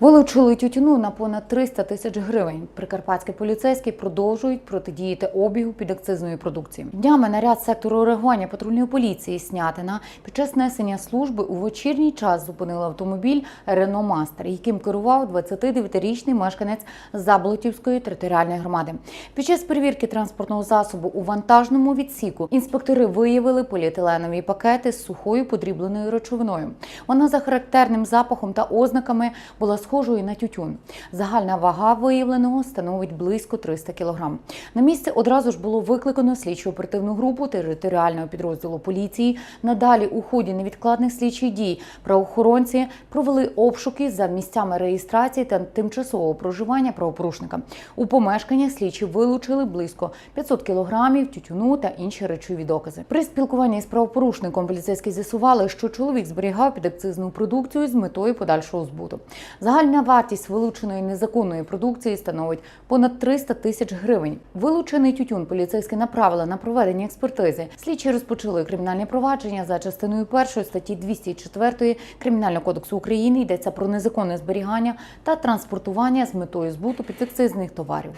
Вилучили тютюну на понад 300 тисяч гривень. Прикарпатські поліцейські продовжують протидіяти обігу підакцизної продукції. Днями наряд сектору реагування патрульної поліції Снятина під час несення служби у вечірній час зупинили автомобіль Рено Мастер, яким керував 29-річний мешканець Заблотівської територіальної громади. Під час перевірки транспортного засобу у вантажному відсіку інспектори виявили поліетиленові пакети з сухою подрібленою речовиною. Вона за характерним запахом та ознаками була схожою на тютюн. Загальна вага виявленого становить близько 300 кг. На місце одразу ж було викликано слідчо оперативну групу територіального підрозділу поліції. Надалі у ході невідкладних слідчих дій правоохоронці провели обшуки за місцями реєстрації та тимчасового проживання правопорушника. У помешканнях слідчі вилучили близько 500 кілограмів тютюну та інші речові докази. При спілкуванні з правопорушником поліцейські з'ясували, що чоловік зберігав підакцизну продукцію з метою подальшого збуту. Загальна вартість вилученої незаконної продукції становить понад 300 тисяч гривень. Вилучений тютюн поліцейські направили на проведення експертизи. Слідчі розпочали кримінальне провадження за частиною першої статті 204 Кримінального кодексу України. Йдеться про незаконне зберігання та транспортування з метою збуту підакцизних товарів.